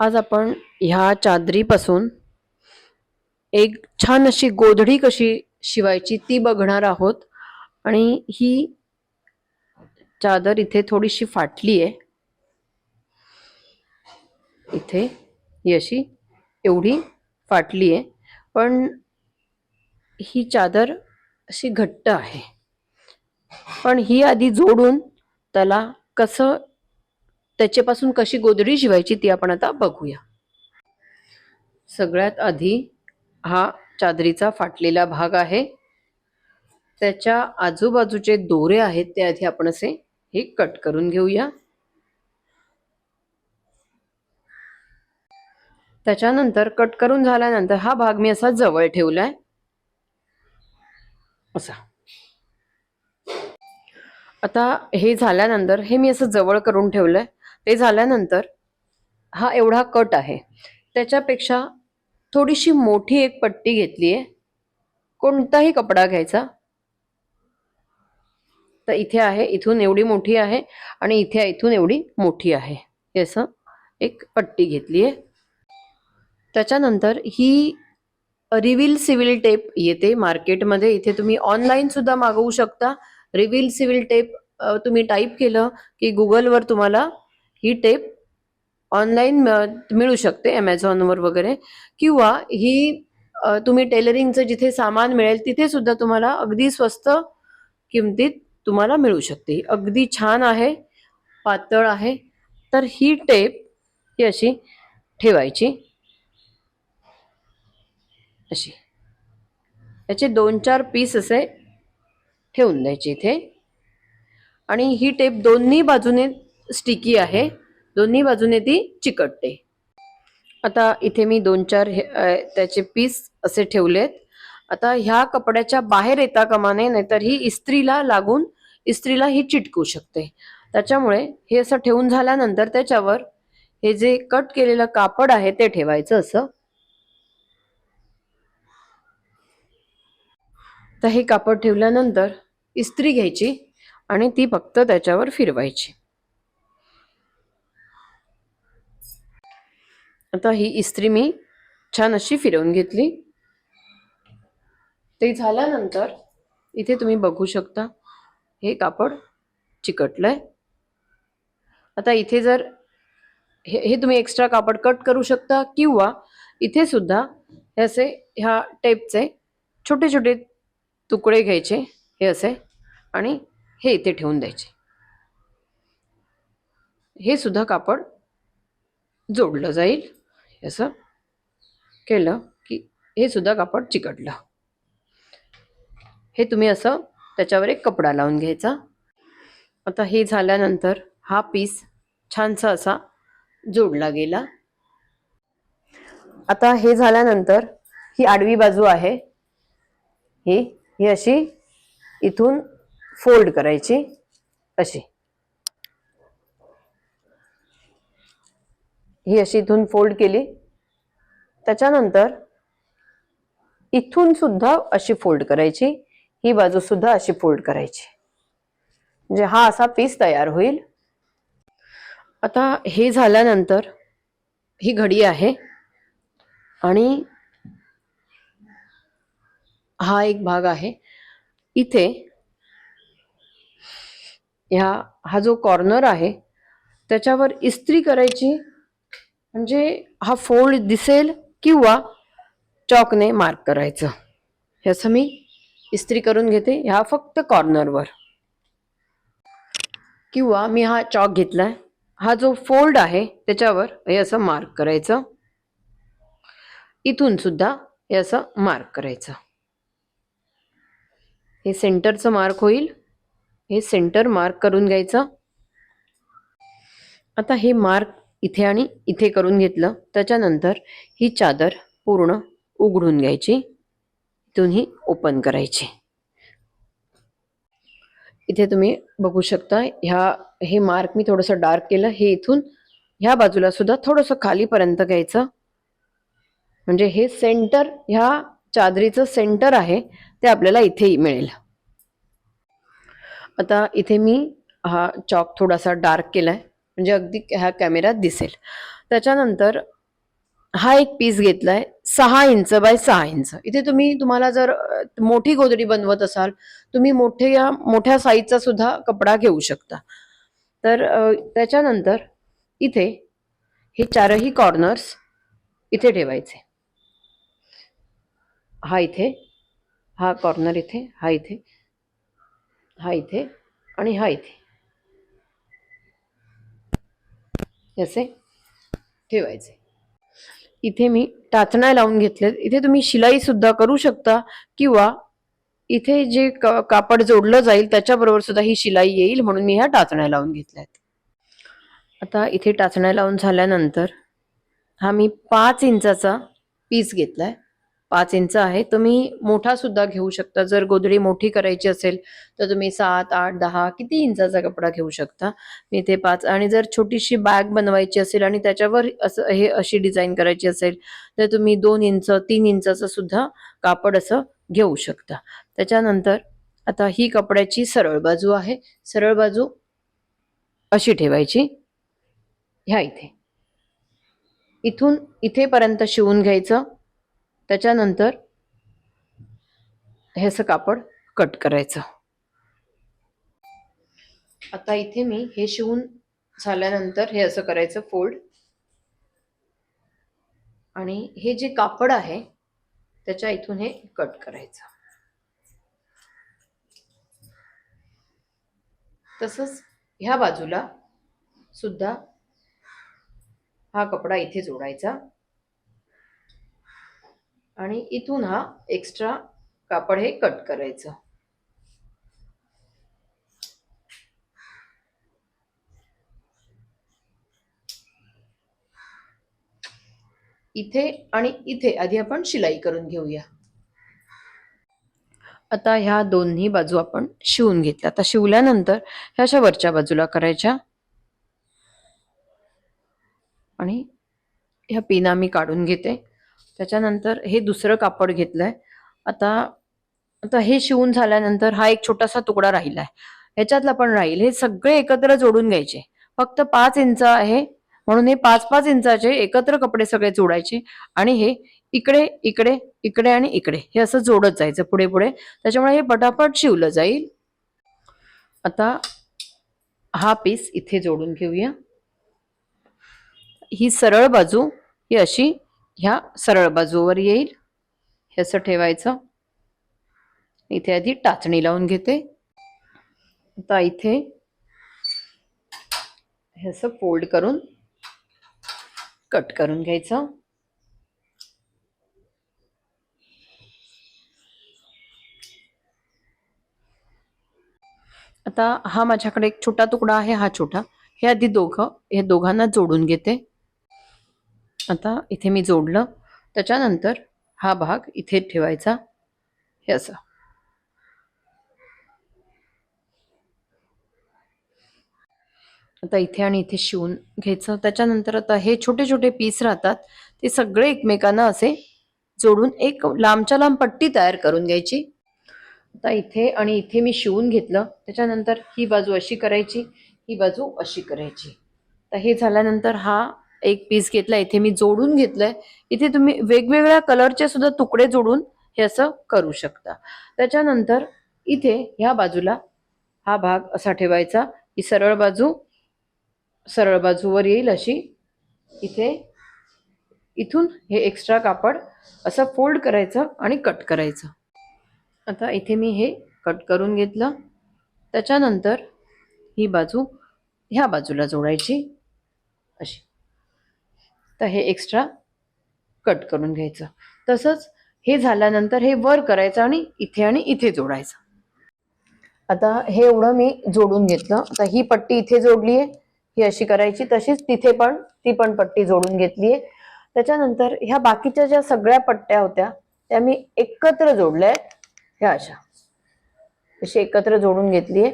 आज आपण ह्या चादरीपासून एक छान अशी गोधडी कशी शिवायची ती बघणार आहोत. आणि ही चादर इथे थोडीशी फाटली आहे. इथे ही अशी एवढी फाटली आहे. पण ही चादर अशी घट्ट आहे. पण ही आधी जोडून त्याला कसं त्याच्यापासून कशी गोधडी शिवायची ती आपण आता बघूया. सगळ्यात आधी हा चादरीचा फाटलेला भाग आहे. त्याच्या आजूबाजूचे दोरे आहेत ते आधी आपण असे हे कट करून घेऊया. त्याच्यानंतर कट करून झाल्यानंतर हा भाग मी असा जवळ ठेवलाय. असा. आता हे झाल्यानंतर हे मी असं जवळ करून ठेवलंय. ते झाल्यानंतर हा एवढा कट आहे. त्याच्यापेक्षा थोडीशी मोठी एक पट्टी घेतली आहे कोणताही कपडा घ्यायचा. तर इथे आहे इथून एवढी मोठी आहे आणि इथे इथून एवढी मोठी आहे. असं एक पट्टी घेतली आहे त्याच्यानंतर ही रिव्हिल सिव्हिल टेप येते मार्केटमध्ये. इथे तुम्ही ऑनलाईन सुद्धा मागवू शकता. रिव्हिल सिव्हिल टेप तुम्ही टाईप केलं की गुगलवर तुम्हाला ही टेप ऑनलाईन मिळू शकते ॲमेझॉनवर वगैरे. किंवा ही तुम्ही टेलरिंगचं जिथे सामान मिळेल तिथे सुद्धा तुम्हाला अगदी स्वस्त किमतीत तुम्हाला मिळू शकते. अगदी छान आहे पातळ आहे. तर ही टेप ही अशी ठेवायची. अशी. याचे दोन चार पीस असे ठेवून द्यायचे इथे. आणि ही टेप दोन्ही बाजूने स्टिकी आहे. दोन्ही बाजूने ती चिकटते. आता इथे मी दोन चार हे- त्याचे पीस असे ठेवलेत. आता ह्या कपड्याच्या बाहेर येता कमाने नाहीतर ही इस्त्रीला लागून इस्त्रीला ही चिटकू शकते. त्याच्यामुळे हे असं ठेवून झाल्यानंतर त्याच्यावर हे जे कट केलेलं कापड आहे ते ठेवायचं असं. तर हे कापड ठेवल्यानंतर इस्त्री घ्यायची आणि ती फक्त त्याच्यावर फिरवायची. आता ही इस्त्री मी छान अशी फिरवून घेतली. ते झाल्यानंतर इथे तुम्ही बघू शकता हे कापड चिकटलंय. आता इथे जर हे हे तुम्ही एक्स्ट्रा कापड कट करू शकता किंवा इथे सुद्धा हे असे ह्या टेपचे छोटे छोटे तुकडे घ्यायचे हे असे आणि हे इथे ठेवून द्यायचे. हे सुद्धा कापड जोडलं जाईल. असं केलं की हे सुद्धा कापड चिकटलं. हे तुम्ही असं त्याच्यावर एक कपडा लावून घ्यायचा. आता हे झाल्यानंतर हा पीस छानसा असा जोडला गेला. आता हे झाल्यानंतर ही आडवी बाजू आहे. ही ही अशी इथून फोल्ड करायची अशी. ही अशी इथून फोल्ड केली. त्याच्यानंतर इथून सुद्धा अशी फोल्ड करायची ही बाजू सुद्धा अशी फोल्ड करायची. म्हणजे हा असा पीस तयार होईल. आता हे झाल्यानंतर ही घडी आहे आणि हा एक भाग आहे. इथे ह्या हा जो कॉर्नर आहे त्याच्यावर इस्त्री करायची म्हणजे हा फोल्ड दिसेल किंवा चॉकने मार्क करायचं. हे असं मी इस्त्री करून घेते. ह्या फक्त कॉर्नरवर. किंवा मी हा चॉक घेतलाय. हा जो फोल्ड आहे त्याच्यावर हे असं मार्क करायचं. इथून सुद्धा हे असं मार्क करायचं. हे सेंटरचं मार्क होईल. हे सेंटर मार्क करून घ्यायचं. आता हे मार्क इथे आणि इथे करून घेतलं. त्याच्यानंतर ही चादर पूर्ण उघडून घ्यायची. इथून ही ओपन करायची. इथे तुम्ही बघू शकता ह्या हे मार्क मी थोडंसं डार्क केलं. हे इथून ह्या बाजूला सुद्धा थोडंसं खालीपर्यंत घ्यायचं. म्हणजे हे सेंटर ह्या चादरीचं सेंटर आहे ते आपल्याला इथेही मिळेल. आता इथे मी हा चॉक थोडासा डार्क केला आहे म्हणजे अगदी ह्या कॅमेऱ्यात दिसेल. त्याच्यानंतर हा एक पीस घेतलाय सहा इंच बाय सहा इंच. इथे तुम्ही तुम्हाला जर मोठी गोदडी बनवत असाल तुम्ही मोठ्या मोठ्या साईजचा सुद्धा कपडा घेऊ शकता. तर त्याच्यानंतर इथे हे चारही कॉर्नर्स इथे ठेवायचे. हा इथे हा कॉर्नर इथे हा इथे हा इथे आणि हा इथे. असे ठेवायचे. इथे मी टाचण्या लावून घेतलेत. इथे तुम्ही शिलाई सुद्धा करू शकता किंवा इथे जे क- कापड जोडलं जाईल त्याच्याबरोबर सुद्धा ही शिलाई येईल म्हणून मी ह्या टाचण्या लावून घेतल्यात. आता इथे टाचण्या लावून झाल्यानंतर हा मी पाच इंचाचा पीस घेतला आहे पाच इंच आहे. तुम्ही मोठा सुद्धा घेऊ शकता. जर गोधडी मोठी करायची असेल तर तुम्ही सात आठ दहा किती इंचाचा कपडा घेऊ शकता? मी इथे पाच. आणि जर छोटीशी बॅग बनवायची असेल आणि त्याच्यावर असं हे अशी डिझाईन करायची असेल तर तुम्ही दोन इंच तीन इंचाचं सुद्धा कापड असं घेऊ शकता. त्याच्यानंतर आता ही कपड्याची सरळ बाजू आहे. सरळ बाजू अशी ठेवायची. ह्या इथे. इथून इथेपर्यंत शिवून घ्यायचं. त्याच्यानंतर हे असं कापड कट करायचं. आता इथे मी हे शिवून झाल्यानंतर हे असं करायचं फोल्ड. आणि हे जे कापड आहे त्याच्या इथून हे कट करायचं. तसंच ह्या बाजूला सुद्धा हा कपडा इथे जोडायचा. आणि इथून हा एक्स्ट्रा कापड हे कट करायचं. इथे आणि इथे आधी आपण शिलाई करून घेऊया. आता ह्या दोन्ही बाजू आपण शिवून घेतल्या. आता शिवल्यानंतर ह्या अशा वरच्या बाजूला करायच्या. आणि ह्या पिना मी काढून घेते. त्याच्यानंतर हे दुसरं कापड घेतलंय. आता आता हे शिवून झाल्यानंतर हा एक छोटासा तुकडा राहिला आहे ह्याच्यातला पण राहील. हे सगळे एकत्र जोडून घ्यायचे. फक्त पाच इंच आहे. म्हणून हे पाच पाच इंचाचे एकत्र कपडे सगळे जोडायचे. आणि हे इकडे इकडे इकडे आणि इकडे. हे असं जोडत जायचं पुढे पुढे. त्याच्यामुळे हे पटापट शिवलं जाईल. आता हा पीस इथे जोडून घेऊया. ही सरळ बाजू ही अशी ह्या सरळ बाजूवर येईल. हे असं ठेवायचं. इथे आधी टाचणी लावून घेते. आता इथे हे असं फोल्ड करून कट करून घ्यायचं. आता हा माझ्याकडे एक छोटा तुकडा आहे हा छोटा. हे आधी दोघं हे दोघांना जोडून घेते. आता इथे मी जोडलं. त्याच्यानंतर हा भाग इथे ठेवायचा. हे असं. आता इथे आणि इथे शिवून घ्यायचं. त्याच्यानंतर आता हे छोटे छोटे पीस राहतात. ते सगळे एकमेकांना असे जोडून एक लांबच्या लांब पट्टी तयार करून घ्यायची. आता इथे आणि इथे मी शिवून घेतलं. त्याच्यानंतर ही बाजू अशी करायची ही बाजू अशी करायची. तर हे झाल्यानंतर हा एक पीस घेतला इथे मी जोडून घेतलंय. इथे तुम्ही वेगवेगळ्या कलरचे सुद्धा तुकडे जोडून हे असं करू शकता. त्याच्यानंतर इथे ह्या बाजूला हा भाग असा ठेवायचा. ही सरळ बाजू सरळ बाजूवर येईल अशी. इथे इथून हे एक्स्ट्रा कापड असं फोल्ड करायचं आणि कट करायचं. आता इथे मी हे कट करून घेतलं. त्याच्यानंतर ही बाजू ह्या बाजूला जोडायची. अशी. तर हे एक्स्ट्रा कट करून घ्यायचं. तसंच हे झाल्यानंतर हे वर करायचं आणि इथे आणि इथे जोडायचं. आता हे एवढं मी जोडून घेतलं. आता ही पट्टी इथे जोडली आहे. ही अशी करायची. तशीच तिथे पण ती पण पट्टी जोडून घेतली आहे. त्याच्यानंतर ह्या बाकीच्या ज्या सगळ्या पट्ट्या होत्या त्या मी एकत्र जोडल्या आहेत. ह्या अशा. अशी एकत्र जोडून घेतली आहे.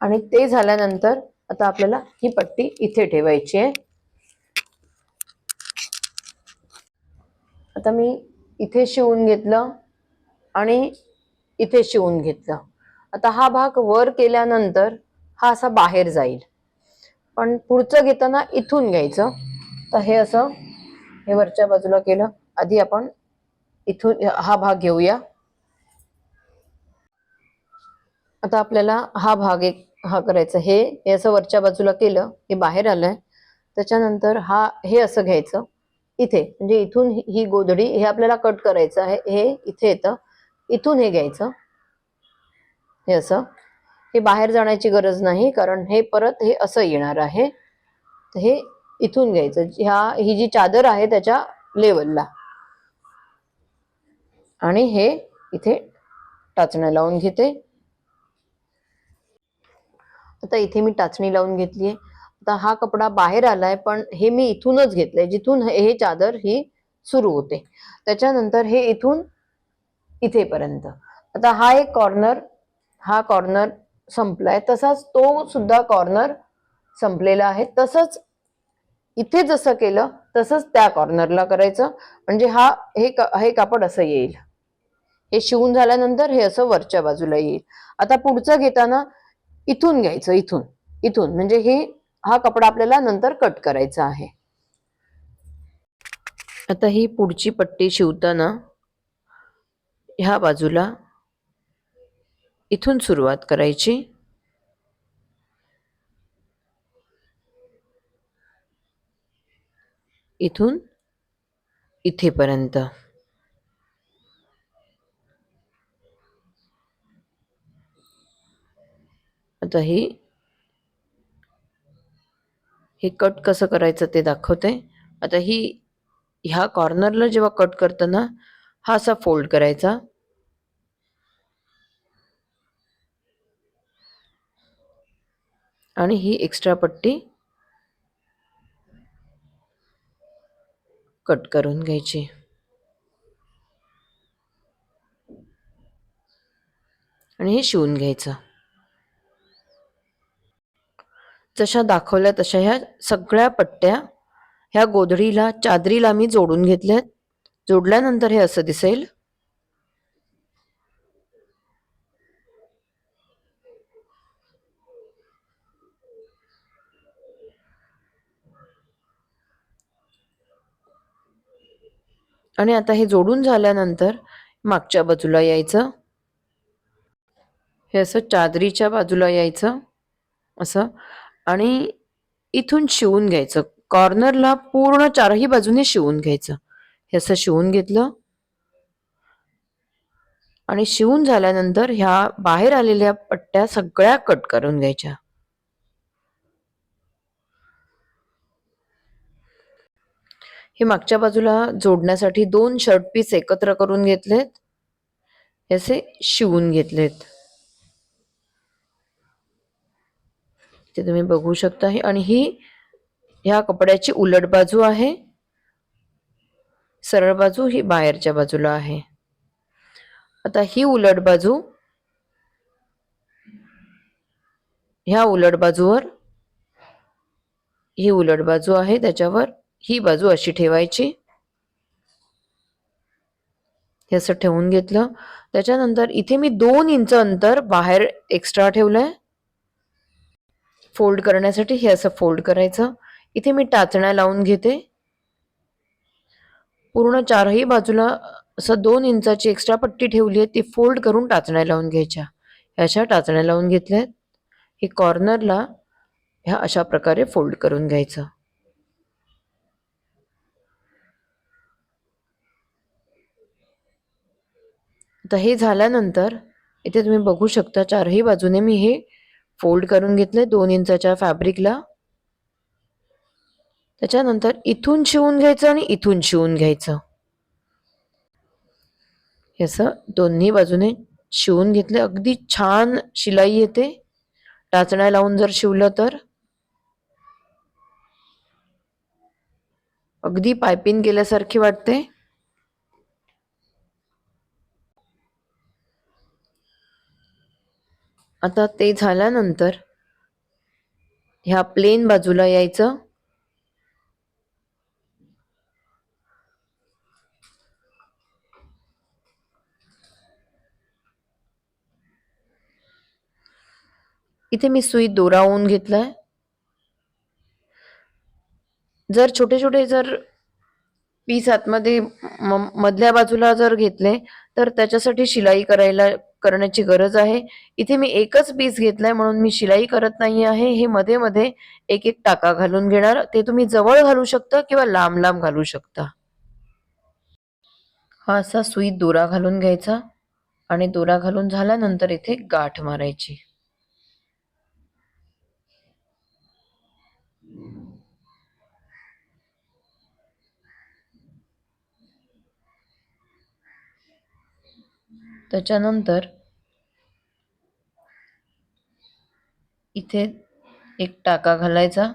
आणि ते झाल्यानंतर आता आपल्याला ही पट्टी इथे ठेवायची आहे. आता मी इथे शिवून घेतलं आणि इथे शिवून घेतलं. आता हा भाग वर केल्यानंतर हा असा बाहेर जाईल. पण पुढचं घेताना इथून घ्यायचं. तर हे असं हे वरच्या बाजूला केलं. आधी आपण इथून हा भाग घेऊया. आता आपल्याला हा भाग एक हा करायचा. हे हे असं वरच्या बाजूला केलं. हे बाहेर आलंय. त्याच्यानंतर हा हे असं घ्यायचं. इथे म्हणजे इथून ही गोधडी हे आपल्याला कट करायचं आहे. हे इथे येतं. इथून हे घ्यायचं. हे असं. हे बाहेर जाण्याची गरज नाही कारण हे परत हे असं येणार आहे. हे इथून घ्यायचं. ह्या ही जी चादर आहे त्याच्या लेवलला आणि हे इथे टाचण्या लावून घेते. आता इथे मी टाचणी लावून घेतलीये. आता हा कपडा बाहेर आलाय पण हे मी इथूनच घेतलंय जिथून हे चादर ही सुरू होते. त्याच्यानंतर हे इथून इथेपर्यंत. आता हा एक कॉर्नर हा कॉर्नर संपलाय. तसाच तो सुद्धा कॉर्नर संपलेला आहे. तसंच इथे जसं केलं तसंच त्या कॉर्नरला करायचं. म्हणजे हा हे हे कापड असं येईल. हे शिवून झाल्यानंतर हे असं वरच्या बाजूला येईल. आता पुढचं घेताना इथून घ्यायचं इथून. इथून. म्हणजे हे हा कपडा आपल्याला नंतर कट करायचा आहे. आता ही पुढची पट्टी शिवताना ह्या बाजूला इथून सुरुवात करायची. इथून इथेपर्यंत. आता ही हे कट कसं करायचं ते दाखवते. आता ही ह्या कॉर्नरला जेव्हा कट करताना हा असा फोल्ड करायचा. आणि ही एक्स्ट्रा पट्टी कट करून घ्यायची. आणि हे शिवून घ्यायचं. जशा दाखवल्या तशा ह्या सगळ्या पट्ट्या ह्या गोधडीला चादरीला मी जोडून घेतल्यात. जोडल्यानंतर हे असं दिसेल. आणि आता हे जोडून झाल्यानंतर मागच्या बाजूला यायचं. हे असं चादरीच्या बाजूला यायचं. असं. आणि इथून शिवून घ्यायचं. कॉर्नरला पूर्ण चारही बाजूने शिवून घ्यायचं. हे असं शिवून घेतलं. आणि शिवून झाल्यानंतर ह्या बाहेर आलेल्या पट्ट्या सगळ्या कट करून घ्यायच्या. हे मागच्या बाजूला जोडण्यासाठी दोन शर्ट पीस एकत्र करून घेतलेत. हे असे शिवून घेतलेत. ते तुम्ही बघू शकता. आणि ही ह्या कपड्याची उलट बाजू आहे. सरळ बाजू ही बाहेरच्या बाजूला आहे. आता ही उलट बाजू ह्या उलट बाजूवर ही उलट बाजू आहे. त्याच्यावर ही बाजू अशी ठेवायची. हे असं ठेवून घेतलं. त्याच्यानंतर इथे मी दोन इंच अंतर बाहेर एक्स्ट्रा ठेवलंय. फोल्ड करण्यासाठी हे असं फोल्ड करायचं. इथे मी टाचण्या लावून घेते. पूर्ण चारही बाजूला असं दोन इंचाची एक्स्ट्रा पट्टी ठेवली आहे ती फोल्ड करून टाचण्या लावून घ्यायच्या. ह्याच्या अशा टाचण्या लावून घेतल्यात. हे कॉर्नरला ह्या अशा प्रकारे फोल्ड करून घ्यायचं. आता हे झाल्यानंतर इथे तुम्ही बघू शकता चारही बाजूने मी हे फोल्ड करून घेतले दोन इंचाच्या फॅब्रिकला. त्याच्यानंतर इथून शिवून घ्यायचं आणि इथून शिवून घ्यायचं. असं दोन्ही बाजूने शिवून घेतले अगदी छान शिलाई येते. टाचण्या लावून जर शिवलं तर. अगदी पायपिंग केल्यासारखी वाटते. आता ते झाल्यानंतर ह्या प्लेन बाजूला यायचं. इथे मी सुई दोरावून घेतलाय. जर छोटे छोटे जर पीस आतमध्ये मधल्या बाजूला जर घेतले तर त्याच्यासाठी शिलाई करायला करण्याची गरज आहे. इथे मी एकच पीस घेतलाय म्हणून मी शिलाई करत नाही आहे. हे मध्ये मध्ये एक एक टाका घालून घेणार. ते तुम्ही जवळ घालू शकता किंवा लांब लांब घालू शकता. हा असा सुई दोरा घालून घ्यायचा आणि दोरा घालून झाल्यानंतर इथे गाठ मारायची. त्याच्यानंतर इथे एक टाका घालायचा.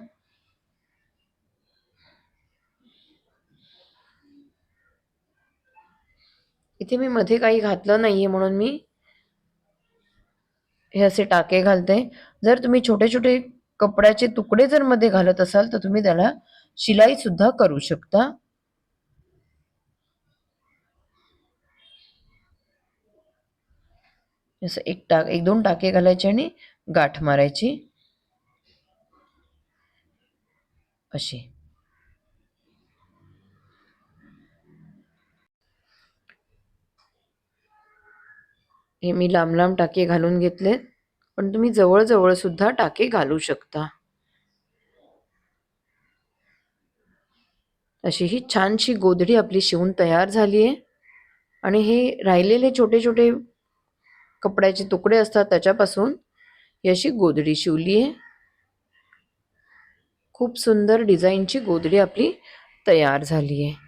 इथे मी मध्ये काही घातलं नाहीये म्हणून मी हे असे टाके घालते. जर तुम्ही छोटे छोटे कपड्याचे तुकडे जर मध्ये घालत असाल तर तुम्ही त्याला शिलाई सुद्धा करू शकता. असं एक टाक एक दोन टाके घालायचे आणि गाठ मारायची. अशी. हे मी लांब लांब टाके घालून घेतले पण तुम्ही जवळजवळ सुद्धा टाके घालू शकता. अशी ही छानशी गोधडी आपली शिवून तयार झाली आहे आणि हे राहिलेले छोटे छोटे कपड्याचे तुकडे असतात त्याच्यापासून ही अशी गोधडी शिवली आहे. खूप सुंदर डिझाईनची गोधडी आपली तयार झाली आहे.